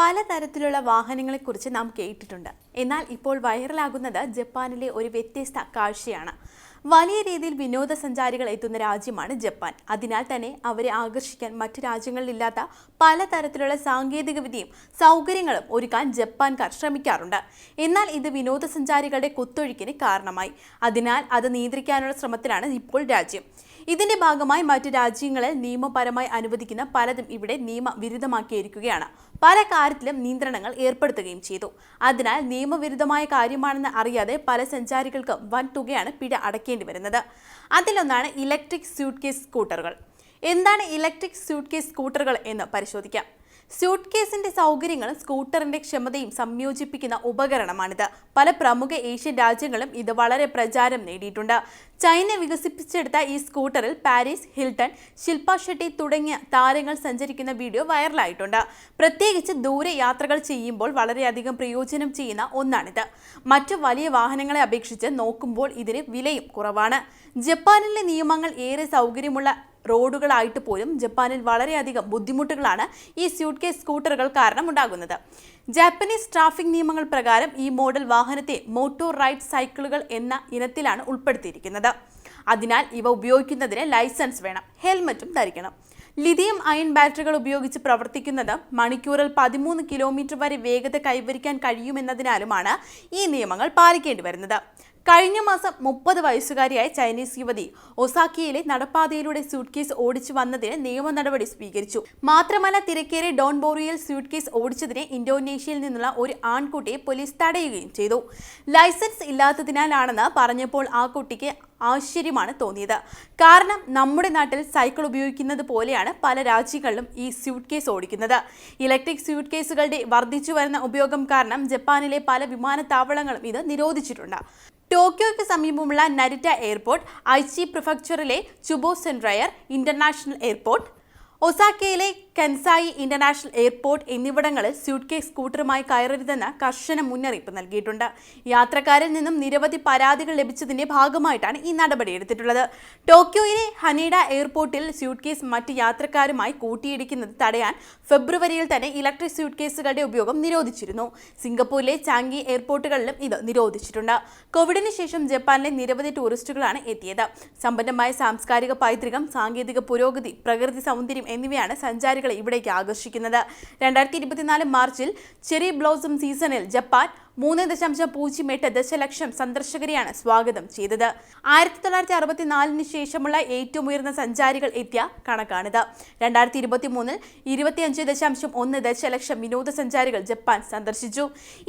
പലതരത്തിലുള്ള വാഹനങ്ങളെക്കുറിച്ച് നാം കേട്ടിട്ടുണ്ട്. എന്നാൽ ഇപ്പോൾ വൈറലാകുന്നത് ജപ്പാനിലെ ഒരു വ്യത്യസ്ത കാഴ്ചയാണ്. വലിയ രീതിയിൽ വിനോദസഞ്ചാരികൾ എത്തുന്ന രാജ്യമാണ് ജപ്പാൻ. അതിനാൽ തന്നെ അവരെ ആകർഷിക്കാൻ മറ്റു രാജ്യങ്ങളിലില്ലാത്ത പലതരത്തിലുള്ള സാങ്കേതികവിദ്യയും സൗകര്യങ്ങളും ഒരുക്കാൻ ജപ്പാൻകാർ ശ്രമിക്കാറുണ്ട്. എന്നാൽ ഇത് വിനോദസഞ്ചാരികളുടെ കുത്തൊഴുക്കിന് കാരണമായി. അതിനാൽ അത് നിയന്ത്രിക്കാനുള്ള ശ്രമത്തിലാണ് ഇപ്പോൾ രാജ്യം. ഇതിന്റെ ഭാഗമായി മറ്റു രാജ്യങ്ങളിൽ നിയമപരമായി അനുവദിക്കുന്ന പലതും ഇവിടെ നിയമവിരുദ്ധമാക്കിയിരിക്കുകയാണ്. പല കാര്യത്തിലും നിയന്ത്രണങ്ങൾ ഏർപ്പെടുത്തുകയും ചെയ്തു. അതിനാൽ നിയമവിരുദ്ധമായ കാര്യമാണെന്ന് അറിയാതെ പല സഞ്ചാരികൾക്കും വൻ തുകയാണ് പിഴ അടയ്ക്കേണ്ടി വരുന്നത്. അതിലൊന്നാണ് ഇലക്ട്രിക് സ്യൂട്ട് കേസ് സ്കൂട്ടറുകൾ. എന്താണ് ഇലക്ട്രിക് സ്യൂട്ട് കേസ് സ്കൂട്ടറുകൾ എന്ന് പരിശോധിക്കാം. സ്യൂട്ട് കേസിന്റെ സൗകര്യങ്ങളും സ്കൂട്ടറിന്റെ ക്ഷമതയും സംയോജിപ്പിക്കുന്ന ഉപകരണമാണിത്. പല പ്രമുഖ ഏഷ്യൻ രാജ്യങ്ങളും ഇത് വളരെ പ്രചാരം നേടിയിട്ടുണ്ട്. ചൈന വികസിപ്പിച്ചെടുത്ത ഈ സ്കൂട്ടറിൽ പാരീസ് ഹിൽട്ടൺ ശില്പ ഷെട്ടി തുടങ്ങിയ താരങ്ങൾ സഞ്ചരിക്കുന്ന വീഡിയോ വൈറലായിട്ടുണ്ട്. പ്രത്യേകിച്ച് ദൂരെ യാത്രകൾ ചെയ്യുമ്പോൾ വളരെയധികം പ്രയോജനം ചെയ്യുന്ന ഒന്നാണിത്. മറ്റു വലിയ വാഹനങ്ങളെ അപേക്ഷിച്ച് നോക്കുമ്പോൾ ഇതിന് വിലയും കുറവാണ്. ജപ്പാനിലെ നിയമങ്ങൾ ഏറെ സൗകര്യമുള്ള റോഡുകളായിട്ട് പോലും ജപ്പാനിൽ വളരെയധികം ബുദ്ധിമുട്ടുകളാണ് ഈ സ്യൂട്ട് കേസ് സ്കൂട്ടറുകൾ കാരണം ഉണ്ടാകുന്നത് ജാപ്പനീസ് ട്രാഫിക് നിയമങ്ങൾ പ്രകാരം ഈ മോഡൽ വാഹനത്തെ മോട്ടോർ റൈഡ് സൈക്കിളുകൾ എന്ന ഇനത്തിലാണ് ഉൾപ്പെടുത്തിയിരിക്കുന്നത്. അതിനാൽ ഇവ ഉപയോഗിക്കുന്നതിന് ലൈസൻസ് വേണം ഹെൽമറ്റും ധരിക്കണം. ലിഥിയം അയൺ ബാറ്ററികൾ ഉപയോഗിച്ച് പ്രവർത്തിക്കുന്നത് മണിക്കൂറിൽ പതിമൂന്ന് കിലോമീറ്റർ വരെ വേഗത കൈവരിക്കാൻ കഴിയുമെന്നതിനാലുമാണ് ഈ നിയമങ്ങൾ പാലിക്കേണ്ടി വരുന്നത്. കഴിഞ്ഞ മാസം മുപ്പത് വയസ്സുകാരിയായ ചൈനീസ് യുവതി ഒസാക്കിയയിലെ നടപ്പാതയിലൂടെ സ്യൂട്ട് കേസ് ഓടിച്ചു വന്നതിന് നിയമ നടപടി സ്വീകരിച്ചു. മാത്രമല്ല തിരക്കേറെ ഡോൺ ബോറിയിൽ സ്യൂട്ട് കേസ് ഓടിച്ചതിനെ ഇന്തോനേഷ്യയിൽ നിന്നുള്ള ഒരു ആൺകുട്ടിയെ പോലീസ് തടയുകയും ചെയ്തു. ലൈസൻസ് ഇല്ലാത്തതിനാലാണെന്ന് പറഞ്ഞപ്പോൾ ആ കുട്ടിക്ക് ആശ്ചര്യമാണ് തോന്നിയത്. കാരണം നമ്മുടെ നാട്ടിൽ സൈക്കിൾ ഉപയോഗിക്കുന്നത് പോലെയാണ് പല രാജ്യങ്ങളിലും ഈ സ്യൂട്ട് കേസ് ഓടിക്കുന്നത്. ഇലക്ട്രിക് സ്യൂട്ട് കേസുകളുടെ വർദ്ധിച്ചു വരുന്ന ഉപയോഗം കാരണം ജപ്പാനിലെ പല വിമാനത്താവളങ്ങളും ഇത് നിരോധിച്ചിട്ടുണ്ട്. ടോക്കിയോയ്ക്ക് സമീപമുള്ള നരിറ്റ എയർപോർട്ട് ഐച്ചി പ്രിഫക്ചറിലെ ചുബോ സെൻട്രയർ ഇന്റർനാഷണൽ എയർപോർട്ട് ഒസാക്കയിലെ കൻസായി ഇന്റർനാഷണൽ എയർപോർട്ട് എന്നിവിടങ്ങളിൽ സ്യൂട്ട്കേസ് സ്കൂട്ടറുമായി കയറരുതെന്ന് കർശന മുന്നറിയിപ്പ് നൽകിയിട്ടുണ്ട്. യാത്രക്കാരിൽ നിന്നും നിരവധി പരാതികൾ ലഭിച്ചതിന്റെ ഭാഗമായിട്ടാണ് ഈ നടപടി എടുത്തിട്ടുള്ളത്. ടോക്കിയോയിലെ ഹനീഡ എയർപോർട്ടിൽ സ്യൂട്ട്കേസ് മറ്റ് യാത്രക്കാരുമായി കൂട്ടിയിടിക്കുന്നത് തടയാൻ ഫെബ്രുവരിയിൽ തന്നെ ഇലക്ട്രിക് സ്യൂട്ട്കേസുകളുടെ ഉപയോഗം നിരോധിച്ചിരുന്നു. സിംഗപ്പൂരിലെ ചാങ്കി എയർപോർട്ടുകളിലും ഇത് നിരോധിച്ചിട്ടുണ്ട്. കോവിഡിന് ശേഷം ജപ്പാനിലെ നിരവധി ടൂറിസ്റ്റുകളാണ് എത്തിയത്. സമ്പന്നമായ സാംസ്കാരിക പൈതൃകം സാങ്കേതിക പുരോഗതി പ്രകൃതി സൗന്ദര്യം എന്നിവയാണ് സഞ്ചാരികളെ ഇവിടേക്ക് ആകർഷിക്കുന്നത്. രണ്ടായിരത്തി മാർച്ചിൽ ചെറി ബ്ലോസം സീസണിൽ ജപ്പാൻ മൂന്ന് ദശാംശം പൂജ്യം എട്ട് ദശലക്ഷം സന്ദർശകരെയാണ് സ്വാഗതം ചെയ്തത്. ആയിരത്തി തൊള്ളായിരത്തി അറുപത്തിനാലിന് ശേഷമുള്ള ഏറ്റവും ഉയർന്ന സഞ്ചാരികൾ എത്തിയ കണക്കാണിത്. രണ്ടായിരത്തി ഇരുപത്തി മൂന്നിൽ ഇരുപത്തിയഞ്ച് ദശാംശം ഒന്ന് ദശലക്ഷം വിനോദസഞ്ചാരികൾ ജപ്പാൻ സന്ദർശിച്ചു.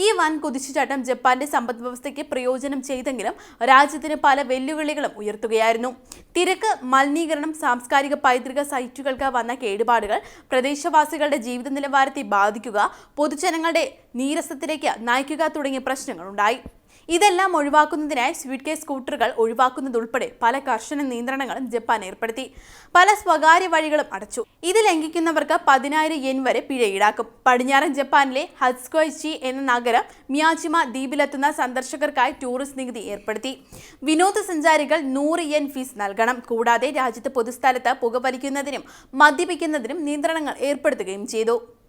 ഈ വൻ കുതിച്ചുചാട്ടം ജപ്പാന്റെ സമ്പദ് വ്യവസ്ഥയ്ക്ക് പ്രയോജനം ചെയ്തെങ്കിലും രാജ്യത്തിന് പല വെല്ലുവിളികളും ഉയർത്തുകയായിരുന്നു. തിരക്ക് മലിനീകരണം സാംസ്കാരിക പൈതൃക സൈറ്റുകൾക്ക് വന്ന കേടുപാടുകൾ പ്രദേശവാസികളുടെ ജീവിത നിലവാരത്തെ ബാധിക്കുക പൊതുജനങ്ങളുടെ നീരസത്തിലേക്ക് നയിക്കുക തുടങ്ങിയ പ്രശ്നങ്ങളുണ്ടായി. ഇതെല്ലാം ഒഴിവാക്കുന്നതിനായി സ്വീറ്റ് കേസ് സ്കൂട്ടറുകൾ ഒഴിവാക്കുന്നതുൾപ്പെടെ പല കർശന നിയന്ത്രണങ്ങളും ജപ്പാൻ ഏർപ്പെടുത്തി. പല സ്വകാര്യ വഴികളും അടച്ചു. ഇത് ലംഘിക്കുന്നവർക്ക് പതിനായിരം യെൻ വരെ പിഴ ഈടാക്കും. പടിഞ്ഞാറൻ ജപ്പാനിലെ ഹത്സ്കോയ്ചി എന്ന നഗരം മിയാജിമ ദ്വീപിലെത്തുന്ന സന്ദർശകർക്കായി ടൂറിസ്റ്റ് നികുതി ഏർപ്പെടുത്തി. വിനോദസഞ്ചാരികൾ നൂറ് യെൻ ഫീസ് നൽകണം. കൂടാതെ രാജ്യത്ത് പൊതുസ്ഥലത്ത് പുകവലിക്കുന്നതിനും മദ്യപിക്കുന്നതിനും നിയന്ത്രണങ്ങൾ ഏർപ്പെടുത്തുകയും ചെയ്തു.